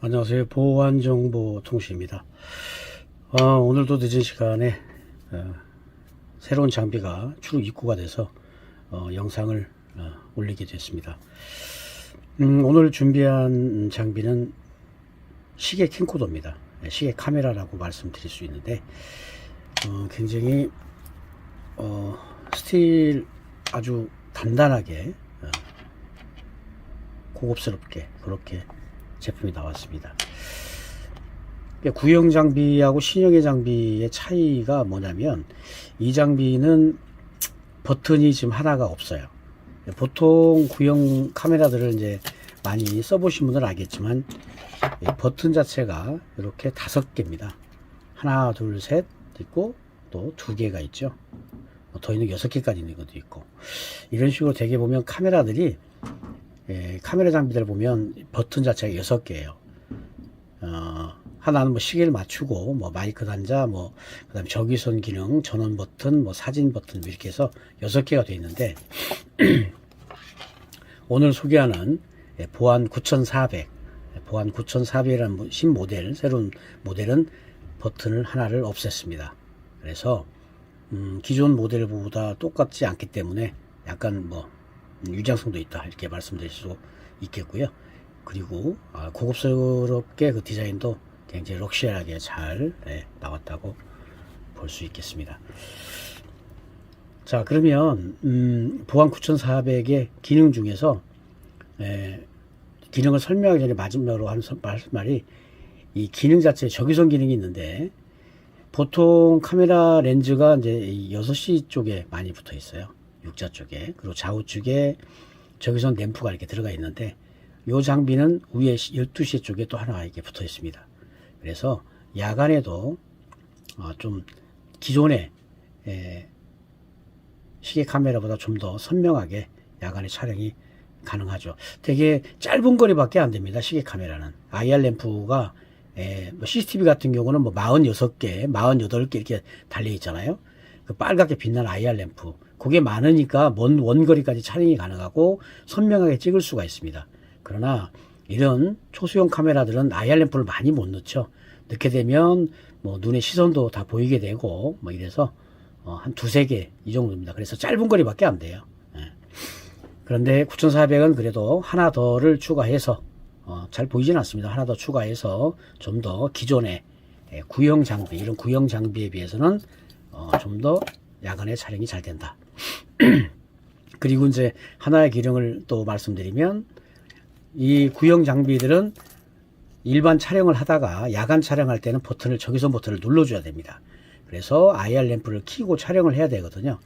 안녕하세요. 보안정보통신입니다. 어, 오늘도 늦은 시간에 어, 새로운 장비가 추후 입고가 돼서 어, 영상을 어, 올리게 됐습니다. 음, 오늘 준비한 장비는 시계 캠코더입니다. 네, 시계 카메라라고 말씀드릴 수 있는데 어, 굉장히 어, 스틸 아주 단단하게 어, 고급스럽게 그렇게 제품이 나왔습니다. 그러니까 구형 장비하고 신형의 장비의 차이가 뭐냐면 이 장비는 버튼이 지금 하나가 없어요. 보통 구형 카메라들을 이제 많이 써보신 분들은 알겠지만 이 버튼 자체가 이렇게 다섯 개입니다. 하나, 둘, 셋 있고 또 두 개가 있죠. 뭐더 있는 여섯 개까지 있는 것도 있고 이런 식으로 되게 보면 카메라들이 예, 카메라 장비들 보면 버튼 자체가 여섯 개예요. 어, 하나는 뭐 시계를 맞추고 뭐 마이크 단자 뭐 그다음 에 적외선 기능 전원 버튼 뭐 사진 버튼 이렇게 해서 여섯 개가 되어 있는데 오늘 소개하는 예, 보안 9400 예, 보안 9400이라는 신 모델 새로운 모델은 버튼을 하나를 없앴습니다. 그래서 음, 기존 모델보다 똑같지 않기 때문에 약간 뭐 음, 유장성도 있다 이렇게 말씀드릴 수 있겠고요. 그리고 아, 고급스럽게 그 디자인도 굉장히 럭셔리하게 잘 네, 나왔다고 볼 수 있겠습니다. 자 그러면 음, 보안 9400의 기능 중에서 에, 기능을 설명하기 전에 마지막으로 하는 말이 이 기능 자체에 적외선 기능이 있는데 보통 카메라 렌즈가 이제 이 6시 쪽에 많이 붙어 있어요. 육자 쪽에. 그리고 좌우측에 적외선 램프가 이렇게 들어가 있는데 이 장비는 위에 12시 쪽에 또 하나 이렇게 붙어 있습니다. 그래서 야간에도 어, 좀 기존의 에, 시계 카메라보다 좀 더 선명하게 야간에 촬영이 가능하죠. 되게 짧은 거리밖에 안 됩니다. 시계 카메라는. IR 램프가 에, 뭐 CCTV 같은 경우는 뭐 46개, 48개 이렇게 달려 있잖아요. 그 빨갛게 빛나는 IR 램프. 그게 많으니까 먼 원거리까지 촬영이 가능하고 선명하게 찍을 수가 있습니다. 그러나 이런 초소형 카메라들은 IR 램프를 많이 못 넣죠. 넣게 되면 뭐 눈의 시선도 다 보이게 되고 뭐 이래서 어, 한 두세 개 이 정도입니다. 그래서 짧은 거리밖에 안 돼요. 예. 그런데 9400은 그래도 하나 더를 추가해서 어, 잘 보이진 않습니다. 하나 더 추가해서 좀 더 기존의 예, 구형 장비 이런 구형 장비에 비해서는 어, 좀 더 야간에 촬영이 잘 된다. 그리고 이제 하나의 기능을 또 말씀드리면 이 구형 장비들은 일반 촬영을 하다가 야간 촬영할 때는 버튼을 적외선 버튼을 눌러줘야 됩니다. 그래서 IR 램프를 켜고 촬영을 해야 되거든요.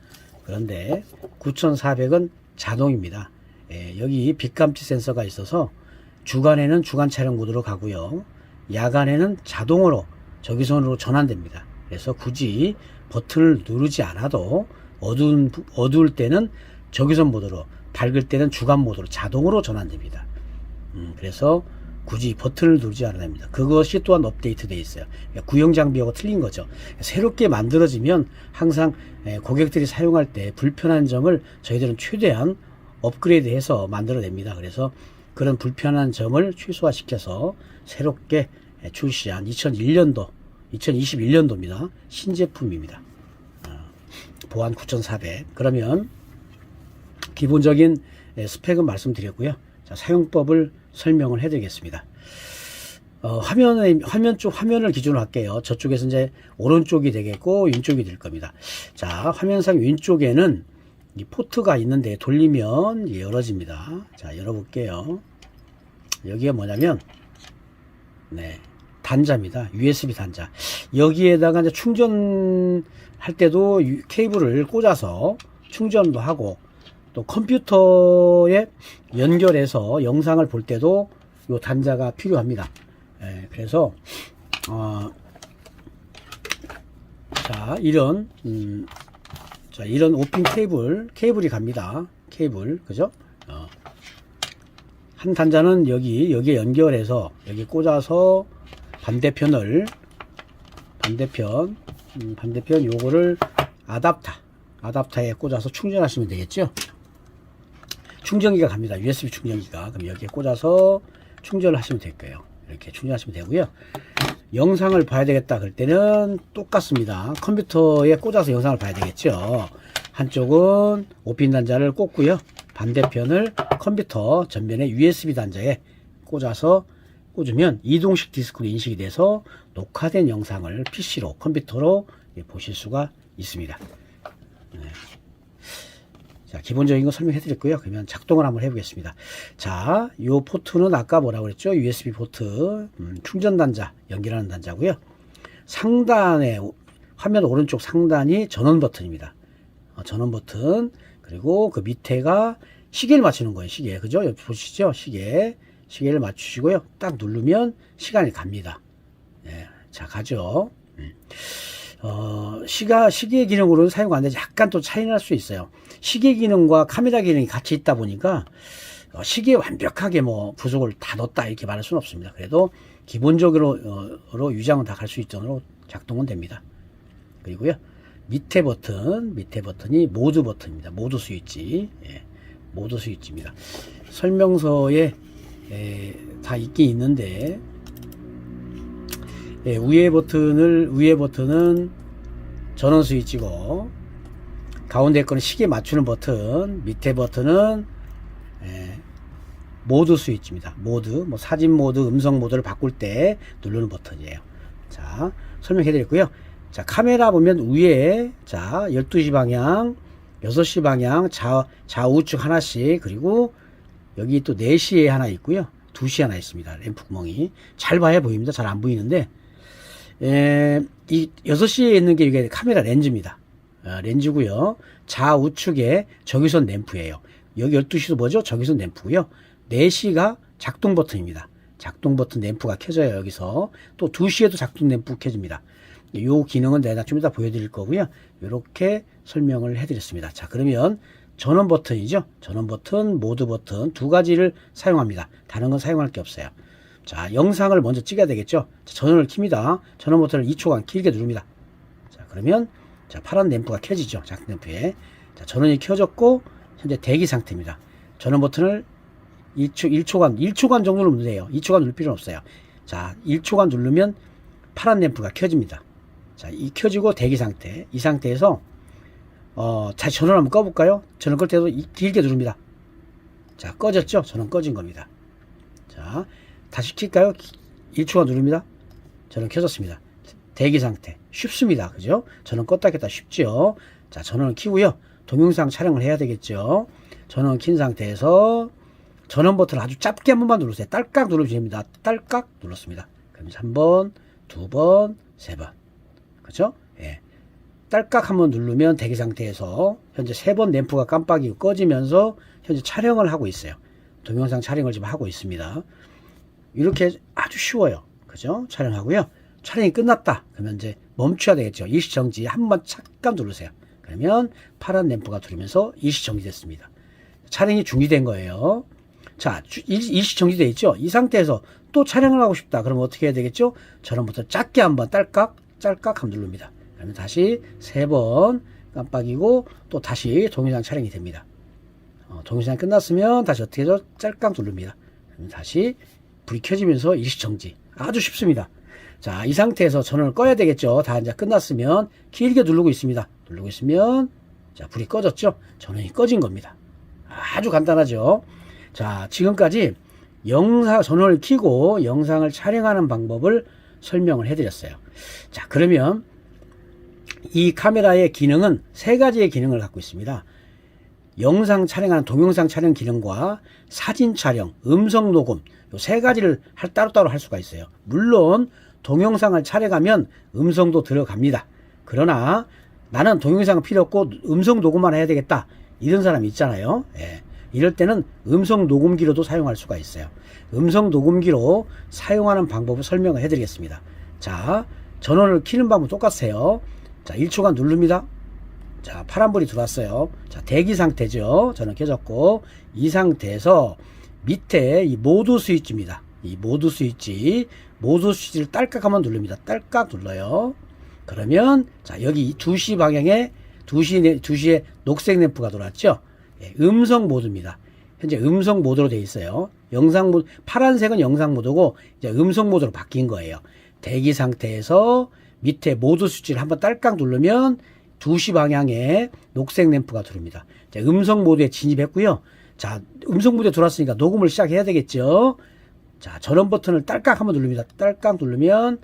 그런데 9400은 자동입니다. 예, 여기 빛감지 센서가 있어서 주간에는 주간 촬영 모드로 가고요. 야간에는 자동으로 적외선으로 전환됩니다. 그래서 굳이 버튼을 누르지 않아도 어두운, 부- 어두울 때는 적외선 모드로 밝을 때는 주간 모드로 자동으로 전환됩니다. 음, 그래서 굳이 버튼을 누르지 않아야 됩니다. 그것이 또한 업데이트 되어 있어요. 그러니까 구형 장비하고 틀린 거죠. 새롭게 만들어지면 항상 에, 고객들이 사용할 때 불편한 점을 저희들은 최대한 업그레이드해서 만들어냅니다. 그래서 그런 불편한 점을 최소화시켜서 새롭게 에, 출시한 2001년도, 2021년도입니다. 신제품입니다. 어, 보안 9400. 그러면 기본적인 에, 스펙은 말씀드렸고요. 자, 사용법을 설명을 해드리겠습니다. 어, 화면에, 화면 쪽, 화면을 기준으로 할게요. 저쪽에서 이제 오른쪽이 되겠고, 왼쪽이 될 겁니다. 자, 화면상 왼쪽에는 이 포트가 있는데 돌리면 열어집니다. 자, 열어볼게요. 여기가 뭐냐면, 네, 단자입니다. USB 단자. 여기에다가 이제 충전 할 때도 유- 케이블을 꽂아서 충전도 하고, 또 컴퓨터에 연결해서 영상을 볼 때도 이 단자가 필요합니다. 예, 그래서 어, 자 이런 음, 자 이런 오핀 케이블 케이블이 갑니다. 케이블 그죠? 어, 한 단자는 여기 여기에 연결해서 여기 꽂아서 반대편을 반대편 음, 반대편 요거를 아답터 아답터에 꽂아서 충전하시면 되겠죠. 충전기가 갑니다. USB 충전기가. 그럼 여기에 꽂아서 충전을 하시면 될 거예요. 이렇게 충전하시면 되고요. 영상을 봐야 되겠다 그럴 때는 똑같습니다. 컴퓨터에 꽂아서 영상을 봐야 되겠죠. 한쪽은 오핀 단자를 꽂고요. 반대편을 컴퓨터 전면에 USB 단자에 꽂아서 꽂으면 이동식 디스크로 인식이 돼서 녹화된 영상을 PC로 컴퓨터로 보실 수가 있습니다. 네. 자, 기본적인 거 설명해 드렸고요. 그러면 작동을 한번 해보겠습니다. 자, 요 포트는 아까 뭐라고 그랬죠? USB 포트, 음, 충전 단자, 연결하는 단자고요. 상단에, 화면 오른쪽 상단이 전원 버튼입니다. 어, 전원 버튼, 그리고 그 밑에가 시계를 맞추는 거예요. 시계. 그죠? 여기 보시죠? 시계. 시계를 맞추시고요. 딱 누르면 시간이 갑니다. 예, 자, 가죠. 음. 어, 시가, 시계 기능으로는 사용 안 되지. 약간 또 차이 날 수 있어요. 시계 기능과 카메라 기능이 같이 있다 보니까 어, 시계에 완벽하게 뭐 부속을 다 넣었다 이렇게 말할 수는 없습니다. 그래도 기본적으로 어, 유장은 다 갈 수 있도록 작동은 됩니다. 그리고요. 밑에 버튼, 밑에 버튼이 모드 버튼입니다. 모드 스위치. 예, 모드 스위치입니다. 설명서에 에, 다 있긴 있는데. 예, 위에 버튼을 위에 버튼은 전원 스위치고 가운데 거는 시계 맞추는 버튼 밑에 버튼은 예, 모드 스위치입니다. 모드 뭐 사진 모드 음성 모드를 바꿀 때 누르는 버튼이에요. 자 설명해 드렸고요. 자 카메라 보면 위에 자 12시 방향 6시 방향 좌, 좌우측 하나씩 그리고 여기 또 4시에 하나 있고요 2시 하나 있습니다 램프 구멍이 잘 봐야 보입니다 잘 안 보이는데 에, 이 6시에 있는 게 이게 카메라 렌즈입니다. 어, 렌즈고요. 좌우측에 적외선 램프예요. 여기 12시도 뭐죠? 적외선 램프고요. 4시가 작동 버튼입니다. 작동 버튼 램프가 켜져요. 여기서 또 2시에도 작동 램프 켜집니다. 요 기능은 내가 좀 이따 보여드릴 거고요. 이렇게 설명을 해드렸습니다. 자 그러면 전원 버튼이죠. 전원 버튼, 모드 버튼 두 가지를 사용합니다. 다른 건 사용할 게 없어요. 자, 영상을 먼저 찍어야 되겠죠. 자, 전원을 킵니다. 전원 버튼을 2초간 길게 누릅니다. 자, 그러면 자, 파란 램프가 켜지죠. 작동 램프에. 자, 전원이 켜졌고 현재 대기 상태입니다. 전원 버튼을 1초 1초간 1초간 정도 누르면 돼요. 2초간 누를 필요는 없어요. 자, 1초간 누르면 파란 램프가 켜집니다. 자, 이 켜지고 대기 상태. 이 상태에서 어, 자, 전원 한번 꺼 볼까요? 전원 끌 때도 이- 길게 누릅니다. 자, 꺼졌죠? 전원 꺼진 겁니다. 자, 다시 킬까요? 1초간 누릅니다. 전원 켜졌습니다. 대기 상태. 쉽습니다. 그죠? 전원 껐다 켰다 쉽죠? 자, 전원을 키고요. 동영상 촬영을 해야 되겠죠? 전원 킨 상태에서 전원 버튼을 아주 짧게 한 번만 누르세요. 딸깍 누르면 됩니다. 딸깍 눌렀습니다. 그럼 3번, 2번, 3번. 그죠? 예. 딸깍 한번 누르면 대기 상태에서 현재 세 번 램프가 깜빡이고 꺼지면서 현재 촬영을 하고 있어요. 동영상 촬영을 지금 하고 있습니다. 이렇게 아주 쉬워요. 그죠? 촬영하고요. 촬영이 끝났다. 그러면 이제 멈춰야 되겠죠. 일시정지 한 번만 잠깐 누르세요. 그러면 파란 램프가 들으면서 일시정지 됐습니다. 촬영이 중지된 거예요. 자, 주- 일- 일시정지 돼 있죠? 이 상태에서 또 촬영을 하고 싶다. 그러면 어떻게 해야 되겠죠? 저런부터 짧게 한번 딸깍, 짤깍 한번 누릅니다. 그러면 다시 세 번 깜빡이고 또 다시 동영상 촬영이 됩니다. 어, 동영상 끝났으면 다시 어떻게 해서 짤깍 누릅니다. 그러면 다시 불이 켜지면서 일시정지. 아주 쉽습니다. 자, 이 상태에서 전원을 꺼야 되겠죠. 다 이제 끝났으면 길게 누르고 있습니다. 누르고 있으면 자, 불이 꺼졌죠. 전원이 꺼진 겁니다. 아주 간단하죠. 자, 지금까지 영상 전원을 켜고 영상을 촬영하는 방법을 설명을 해드렸어요. 자, 그러면 이 카메라의 기능은 세 가지의 기능을 갖고 있습니다. 영상 촬영하는 동영상 촬영 기능과 사진 촬영, 음성 녹음 요세 가지를 할 따로따로 할 수가 있어요. 물론 동영상을 촬영하면 음성도 들어갑니다. 그러나 나는 동영상은 필요 없고 음성 녹음만 해야 되겠다. 이런 사람 있잖아요. 예. 이럴 때는 음성 녹음기로도 사용할 수가 있어요. 음성 녹음기로 사용하는 방법을 설명을 해드리겠습니다. 자, 전원을 키는 방법 똑같아요. 자, 1초간 누릅니다. 자, 파란불이 들어왔어요. 자, 대기 상태죠. 저는 켜졌고, 이 상태에서 밑에 이 모드 스위치입니다. 이 모드 스위치, 모드 스위치를 딸깍 한번 누릅니다. 딸깍 눌러요. 그러면, 자, 여기 2시 방향에 2시, 2시에 녹색 램프가 들어왔죠. 예, 음성 모드입니다. 현재 음성 모드로 되어 있어요. 영상 모드, 파란색은 영상 모드고 이제 음성 모드로 바뀐 거예요. 대기 상태에서 밑에 모드 스위치를 한번 딸깍 누르면 2시 방향에 녹색 램프가 들어옵니다. 자, 음성 모드에 진입했고요. 자, 음성 모드에 들어왔으니까 녹음을 시작해야 되겠죠. 자, 전원 버튼을 딸깍 한번 누릅니다. 딸깍 누르면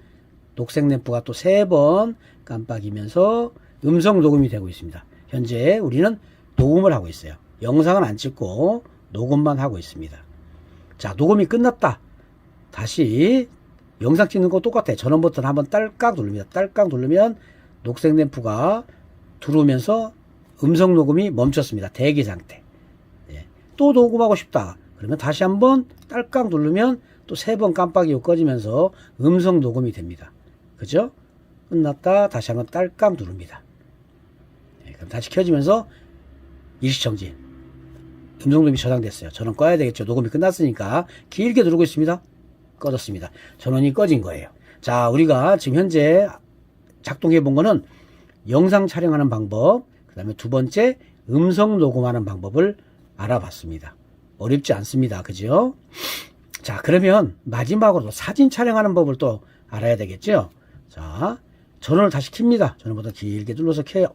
녹색 램프가 또 세 번 깜빡이면서 음성 녹음이 되고 있습니다. 현재 우리는 녹음을 하고 있어요. 영상은 안 찍고 녹음만 하고 있습니다. 자, 녹음이 끝났다. 다시 영상 찍는 거 똑같아요. 전원 버튼 한번 딸깍 누릅니다. 딸깍 누르면 녹색 램프가 들어오면서 음성 녹음이 멈췄습니다. 대기 상태. 예. 또 녹음하고 싶다. 그러면 다시 한번 딸깍 누르면 또 세 번 깜빡이고 꺼지면서 음성 녹음이 됩니다. 그죠? 끝났다. 다시 한번 딸깍 누릅니다. 예, 그럼 다시 켜지면서 일시정지. 음성 녹음이 저장됐어요. 전원 꺼야 되겠죠. 녹음이 끝났으니까 길게 누르고 있습니다. 꺼졌습니다. 전원이 꺼진 거예요. 자, 우리가 지금 현재 작동해 본 거는 영상 촬영하는 방법, 그 다음에 두 번째 음성 녹음하는 방법을 알아봤습니다. 어렵지 않습니다. 그죠? 자, 그러면 마지막으로 사진 촬영하는 법을 또 알아야 되겠죠? 자, 전원을 다시 킵니다. 전원보다 길게 눌러서 켜요.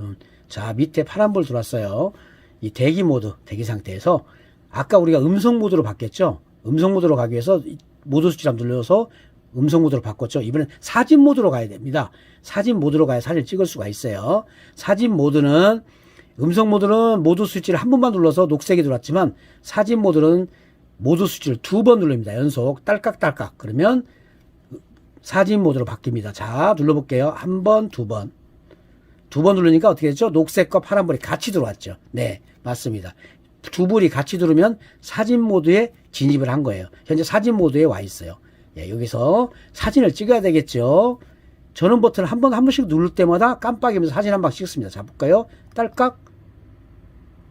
음, 자, 밑에 파란불 들어왔어요. 이 대기 모드, 대기 상태에서 아까 우리가 음성 모드로 바뀌었죠? 음성 모드로 가기 위해서 이 모드 수치를 눌러서 음성 모드로 바꿨죠. 이번엔 사진 모드로 가야 됩니다. 사진 모드로 가야 사진을 찍을 수가 있어요. 사진 모드는 음성 모드는 모드 스위치를 한 번만 눌러서 녹색이 들어왔지만 사진 모드는 모드 스위치를 두번 누릅니다. 연속 딸깍딸깍. 그러면 사진 모드로 바뀝니다. 자, 눌러볼게요. 한 번, 두 번. 두 번 누르니까 어떻게 됐죠? 녹색과 파란불이 같이 들어왔죠. 네, 맞습니다. 두 불이 같이 들어오면 사진 모드에 진입을 한 거예요. 현재 사진 모드에 와 있어요. 예, 여기서 사진을 찍어야 되겠죠. 전원 버튼을 한 번, 한 번씩 누를 때마다 깜빡이면서 사진 한 방 찍습니다. 자, 볼까요? 딸깍.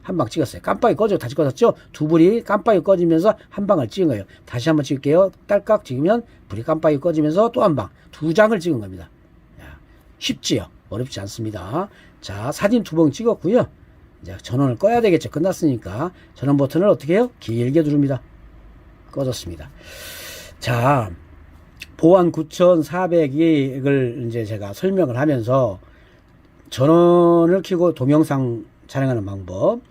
한 방 찍었어요. 깜빡이 꺼져 다시 꺼졌죠? 두 불이 깜빡이 꺼지면서 한 방을 찍은 거예요. 다시 한 번 찍을게요. 딸깍 찍으면 불이 깜빡이 꺼지면서 또 한 방. 두 장을 찍은 겁니다. 야, 쉽지요? 어렵지 않습니다. 자, 사진 두 번 찍었고요. 이제 전원을 꺼야 되겠죠. 끝났으니까. 전원 버튼을 어떻게 해요? 길게 누릅니다. 꺼졌습니다. 자, 보안 9400을 이제 제가 설명을 하면서 전원을 켜고 동영상 촬영하는 방법,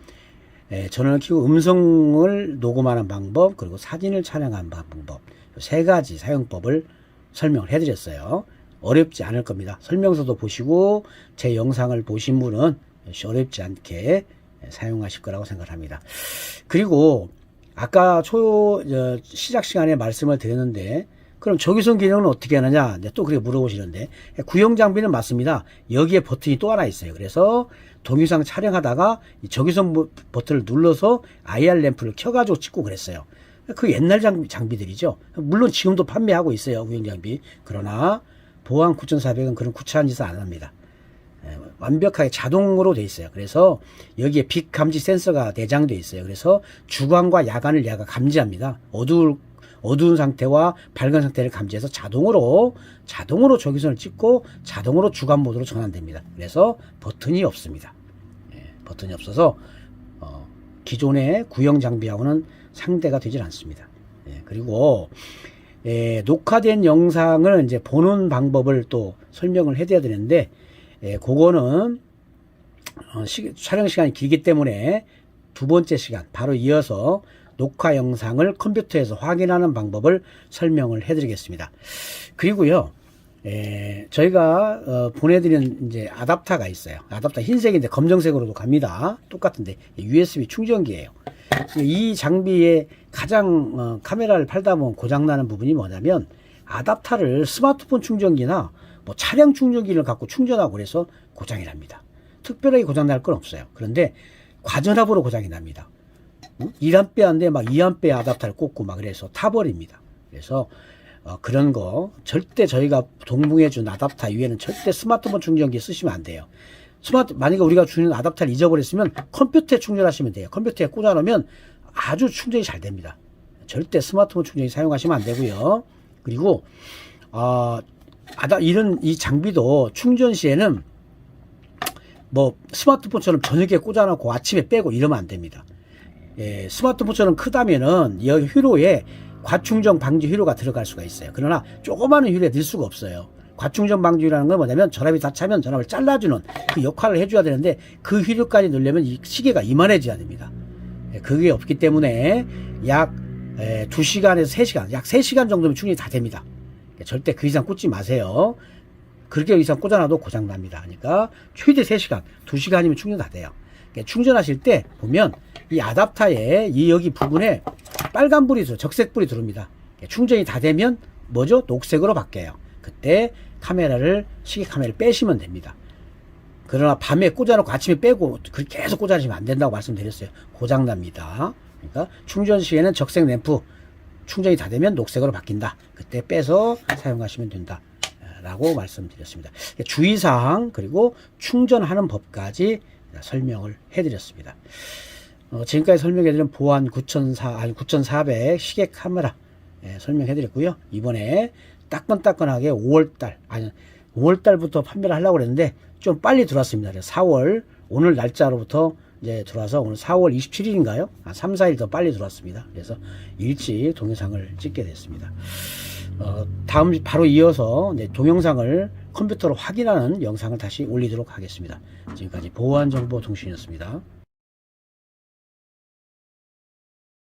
예, 전원을 켜고 음성을 녹음하는 방법, 그리고 사진을 촬영하는 방법, 세 가지 사용법을 설명을 해드렸어요. 어렵지 않을 겁니다. 설명서도 보시고 제 영상을 보신 분은 어렵지 않게 사용하실 거라고 생각합니다. 그리고 아까 초 저, 시작 시간에 말씀을 드렸는데 그럼 적외선 기능은 어떻게 하느냐 또 그렇게 물어보시는데 구형 장비는 맞습니다. 여기에 버튼이 또 하나 있어요. 그래서 동영상 촬영하다가 버- 버튼을 눌러서 IR 램프를 켜가지고 찍고 그랬어요. 그 옛날 장비, 장비들이죠. 물론 지금도 판매하고 있어요. 구형 장비. 그러나 보안 9400은 그런 구차한 짓을 안 합니다. 예, 완벽하게 자동으로 돼 있어요. 그래서 여기에 빛 감지 센서가 내장돼 있어요. 그래서 주광과 야간을 얘가 감지합니다. 어두울 어두운 상태와 밝은 상태를 감지해서 자동으로 자동으로 적외선을 찍고 자동으로 주간 모드로 전환됩니다. 그래서 버튼이 없습니다. 예, 버튼이 없어서 어, 기존의 구형 장비하고는 상대가 되질 않습니다. 예, 그리고 예, 녹화된 영상을 이제 보는 방법을 또 설명을 해드려야 되는데 예, 그거는 어, 시- 촬영 시간이 길기 때문에 두 번째 시간 바로 이어서 녹화 영상을 컴퓨터에서 확인하는 방법을 설명을 해드리겠습니다. 그리고요, 에, 저희가 어, 보내드린 이제 아답터가 있어요. 아답터 흰색인데 검정색으로도 갑니다. 똑같은데 USB 충전기예요. 이 장비의 가장 어, 카메라를 팔다 보면 고장 나는 부분이 뭐냐면 아답터를 스마트폰 충전기나 뭐 차량 충전기를 갖고 충전하고 그래서 고장이 납니다. 특별하게 고장 날 건 없어요. 그런데 과전압으로 고장이 납니다. 1암페어인데 막 2암페어 아답터를 꽂고 막 그래서 타버립니다. 그래서 어, 그런 거 절대 저희가 동봉해 준 아답터 이외에는 절대 스마트폰 충전기 쓰시면 안 돼요. 스마트 만약에 우리가 주는 아답터를 잊어버렸으면 컴퓨터에 충전하시면 돼요. 컴퓨터에 꽂아 놓으면 아주 충전이 잘 됩니다. 절대 스마트폰 충전기 사용하시면 안 되고요. 그리고 어, 아다 이런 이 장비도 충전 시에는 뭐 스마트폰처럼 저녁에 꽂아놓고 아침에 빼고 이러면 안 됩니다. 예, 스마트폰처럼 크다면은 이 휴로에 과충전 방지 휴로가 들어갈 수가 있어요. 그러나 조그마한 휴로에 넣을 수가 없어요. 과충전 방지라는 건 뭐냐면 전압이 다 차면 전압을 잘라주는 그 역할을 해줘야 되는데 그 휴로까지 넣으려면 이 시계가 이만해져야 됩니다. 예, 그게 없기 때문에 약 에, 2시간에서 3시간, 약 3시간 정도면 충전이 다 됩니다. 절대 그 이상 꽂지 마세요. 그렇게 이상 꽂아놔도 고장 납니다. 그러니까 최대 3시간, 2시간이면 충전 다 돼요. 그러니까 충전하실 때 보면 이 아답터에 이 여기 부분에 빨간 불이 들어, 적색 불이 들어옵니다. 그러니까 충전이 다 되면 뭐죠? 녹색으로 바뀌어요. 그때 카메라를 시계 카메라를 빼시면 됩니다. 그러나 밤에 꽂아놓고 아침에 빼고 계속 꽂아주시면 안 된다고 말씀드렸어요. 고장 납니다. 그러니까 충전 시에는 적색 램프 충전이 다 되면 녹색으로 바뀐다. 그때 빼서 사용하시면 된다. 라고 말씀드렸습니다. 주의사항 그리고 충전하는 법까지 설명을 해드렸습니다. 어, 지금까지 설명해드린 보안 9004, 아니 9400 시계 카메라 예, 설명해드렸고요. 이번에 따끈따끈하게 5월달, 아니 5월달부터 판매를 하려고 그랬는데 좀 빨리 들어왔습니다. 그래서 4월 오늘 날짜로부터 이제 들어와서 오늘 4월 27일인가요? 아, 3, 4일 더 빨리 들어왔습니다. 그래서 일찍 동영상을 찍게 됐습니다. 어, 다음 바로 이어서 이제 동영상을 컴퓨터로 확인하는 영상을 다시 올리도록 하겠습니다. 지금까지 보안정보통신이었습니다.